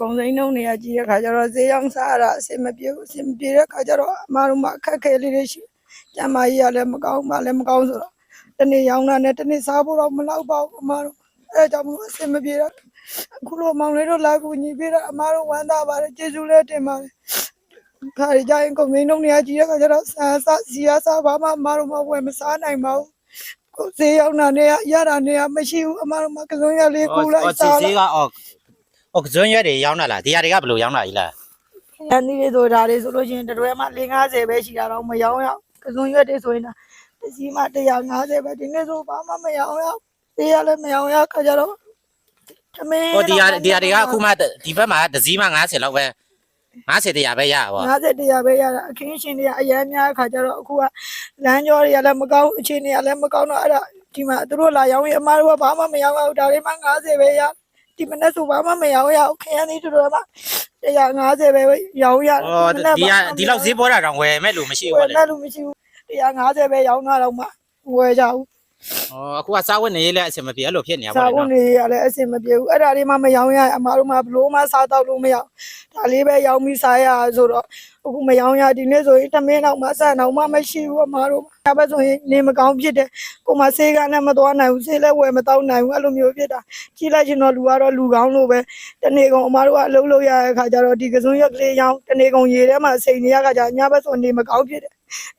ကုံစိမ်းနှုံနေရကြီးတဲ့ခါကျတော့ဈေးရောက်စားရတာအဆင်မပြေဘူးအဆင်မပြေတဲ့ခါကျတော့အမားတို့မှအခက်အခဲလေးတွေရှိကျန်မကြီးကလည်းမကောင်းမှလည်းမကောင်းဆိုတော့တနေ့ရောင်းတာနဲ့တနေ့စားဖို့တော့မလောက်ပါဘူးအမားတို့အဲဒါကြောင့်မို့အဆင်မပြေတော့အခုလိုမောင်လေးတို့လာကူညီပေးတော့အမားတို့ဝမ်းသာပါတယ်ကျေးဇူးလည်းတင်ပါတယ်ခါကြရင်ကုံစိမ်းနှုံနေရကြီးတဲ့ခါကျတော့ဆန်စားစီရစားဘာမှအမားတို့မဝယ်မစားနိုင်ပါဘူးကိုယ်ဈေးရောက်တာနဲ့ရတာနဲ့မရှိဘူးအမားတို့မှကစုံရလေးကူလိုက်အော်စီစားစီလို က်ကအော်အော်ဇွန်းရွက်တွေရောင်းတာလားဒီဟာတွေကဘယ်လိုရောင်းတာကြီးလား။အန်ဒီလေးဆိုဒါလေးဆိုလို့ရှိရင်တစ်တွဲမှ450ပဲရှိတာတော့မရောင်းရအောင်။ကစုံရွက်တွေဆိုရင်တော့တစ်စီးမှ150ပဲဒီနေ့ဆိုဘာမှမရောင်းရအောင်။သေးရလည်းမရောင်းရခါကြတော့သမင်းဟိုဒီဟာဒီဟာတွေကအခုမှဒီဘက်မှာတစ်စည်းမှ90လောက်ပဲ90တရားပဲရပါ50တရားပဲရတာအခင်းရှင်တွေကအများများခါကြတော့အခုကလမ်းကြောတွေကလည်းမကောင်းအခြေအနေကလည်းမကောင်းတော့အဲ့ဒါဒီမှာသူတို့လာရောင်းရင်အမားတို့ကဘာမှမရောင်းရဘူးဒါလေးမှ50ပဲရ ဒီမနေ့ဆိုဘာမှမရောင်းရအောင်ခရမ်းသေးတို့မှ150ပဲရောင်းရအော်ဒီဟာဒီလောက်ဈေးပေါ်တာတော့ဝယ်မဲ့လို့မရှိဝဘူးယ်လေမဲ့လူမရှိဘူး150ပဲရောင်းတာတော့မှဝယ်ကြဘူး အော်အခုကစားဝတ်နေရေးလည်းအဆင်မပြေအဲ့လိုဖြစ်နေရပါစာလေဝတ်နော်နေရလည်းအဆင်မပြေဘူးအဲ့ဒါလေးမှမရောင်းရအမားတို့မှဘလို့မှစားတော့လို့မရဒါလေးပဲရောင်းပြီးစားရဆိုတော့အခုမရောင်းရဒီနေ့ဆိုရင်တမင်းတော့မှဆန်တော့မှမရှိဘူးအမားတို့ဒါပဲဆိုရင်နေမကောင်းဖြစ်တယ်ကိုမဆေးကလည်းမသွားနိုင်ဘူးဆေးလည်းဝယ်မတော့နိုင်ဘူးအဲ့လိုမျိုးဖြစ်တာကြီးလိုက်ချင်တော့လူကတော့လူကောင်းလို့ပဲတနေ့ကုန်အမားတို့ကအလုပ်လုပ်ရတဲ့ခါကျတော့ဒီကစုံရက်ကလေးရောင်းတနေ့ကုန်ရေထဲမှာစိန်နေရခါကျညဘက်ဆိုနေမကောင်းဖြစ်တယ်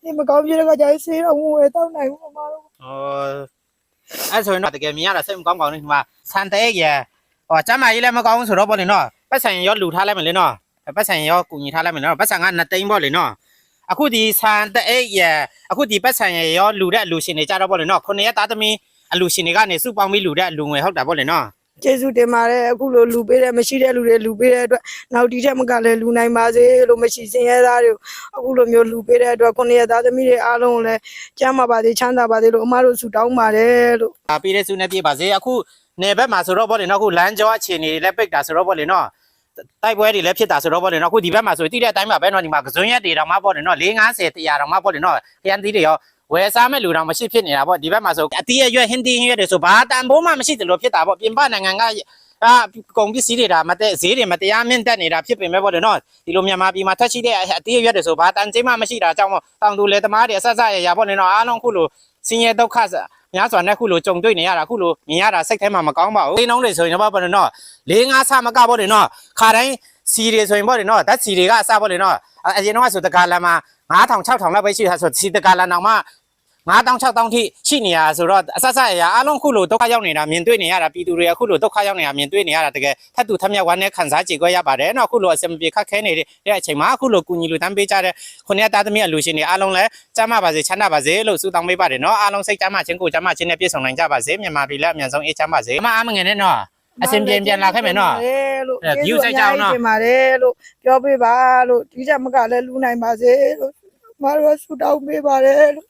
နေမကောင်းဖြစ်တဲ့ခါကျဆေးတော့ဝယ်တော့နိုင်ဘူးအမားတို့အော်အဲ့ဆိုရင်တော့တကယ်မြင်ရတာစိတ်မကောင်းကောင်းနေဒီမှာဆန်တဲ့ရဟောကျမ်းမာရေးလည်းမကောင်းဘူးဆိုတော့ပေါ့လေနော်ပတ်ဆိုင်ရောလူထားလိုက်မယ်လေနော်ပတ်ဆိုင်ရောကူညီထားလိုက်မယ်နော်ပတ်ဆိုင်က2သိန်းပေါ့လေနော်အခုဒီဆန်တဲ့ရအခုဒီပတ်ဆိုင်ရောလူတဲ့အလူရှင်တွေကြတော့ပေါ့လေနော်ခုနှစ်ရက်သားသမီးအလူရှင်တွေကနေစုပေါင်းပြီးလူတဲ့အလူငွေဟုတ်တာပေါ့လေနော် ကျေးဇူးတင်ပါတယ်အခုလိုလူပေးတယ်မရှိတဲ့လူတွေလူပေးတဲ့အတွက်နောက်ဒီထက်မကလည်းလူနိုင်ပါစေလို့မရှိစင်ရဲသားတွေအခုလိုမျိုးလူပေးတဲ့အတွက်ခုနှစ်ရက်သားသမီးတွေအားလုံးကိုလည်းကျမ်းမာပါစေချမ်းသာပါစေလို့အမတို့ဆုတောင်းပါတယ်လို့အာပြီးတဲ့စုနဲ့ပြေးပါစေအခုနေဘက်မှာဆိုတော့ပေါ့လေနော်အခုလမ်းကြောအခြေအနေတွေလည်းပိတ်တာဆိုတော့ပေါ့လေနော်တိုက်ပွဲတွေလည်းဖြစ်တာဆိုတော့ပေါ့လေနော်အခုဒီဘက်မှာဆိုတိတဲ့အတိုင်းမှာပဲနော်ဒီမှာကစွန်းရက်တွေတောင်မှပေါ့လေနော်450တရားတောင်မှပေါ့လေနော်ခရမ်းသီးတွေရော ဝယ်စားမဲ့လူတောင်မရှိဖြစ်နေတာပေါ့ဒီဘက်မှာဆိုအတီးရွက်ဟင်းတီးဟင်းရွက်တွေဆိုဘာတန်ဖိုးမှမရှိတယ်လို့ဖြစ်တာပေါ့ပြင်ပနိုင်ငံကအာကုန်ပစ္စည်းတွေဒါမတဲ့ဈေးတွေမတရားမြင့်တက်နေတာဖြစ်ပေမဲ့ပေါ့လေနော်ဒီလိုမြန်မာပြည်မှာထက်ရှိတဲ့အတီးရွက်တွေဆိုဘာတန်ချင်းမှမရှိတာကြောင့်မို့တောင်သူလေသမားတွေအဆက်ဆက်ရရပေါ့လေနော်အားလုံးခုလိုစင်းရဲဒုက္ခများစွာနဲ့ခုလိုကြုံတွေ့နေရတာခုလိုမြင်ရတာစိတ်ထဲမှာမကောင်းပါဘူး။ဒီနှုံးတွေဆိုရင်တော့ပေါ့နော်၄၅ဆမကပေါ့နော်ခါတိုင်းစီတွေဆိုရင်ပေါ့နော်ဓာတ်စီတွေကအစပေါ့နော်အရင်တော့ဆိုတကားလမ်း မှာ9000 6000လောက်ပဲရှိတာဆိုစီတကားလမ်းတော့မှ9000 6000ထိရှိနေရဆိုတော့အဆက်ဆက်အရာအလုံးခုလိုဒုက္ခရောက်နေတာမြင်တွေ့နေရတာပြည်သူတွေကခုလိုဒုက္ခရောက်နေတာမြင်တွေ့နေရတာတကယ်ထပ်တူထပ်မြတ်ဝမ်းနဲ့ခံစားကြည့်ခွဲရပါတယ်နော်ခုလိုအစမပြေခက်ခဲနေတဲ့အချိန်မှာခုလိုကူညီလူတန်းပေးကြတဲ့ခုနှစ်သားသမီးအလူရှင်တွေအားလုံးလည်းကျမ်းမာပါစေချမ်းသာပါစေလို့ဆုတောင်းပေးပါတယ်နော်အားလုံးစိတ်ကျမ်းမာခြင်းကိုယ်ကျမ်းမာခြင်းနဲ့ပြည့်စုံနိုင်ကြပါစေမြန်မာပြည်လည်းအမြန်ဆုံးအေးချမ်းပါစေအမအားမငယ်နဲ့နော်အစဉ်ပြေပြန်လာခဲ့မယ်နော်လို့အဲ view စိုက်ကြအောင်နော်တင်ပါတယ်လို့ပြောပေးပါလို့ဒီချက်မကလည်းလူနိုင်ပါစေလို့ အမတို့ဆုတောင်းပေးပါတယ်လို့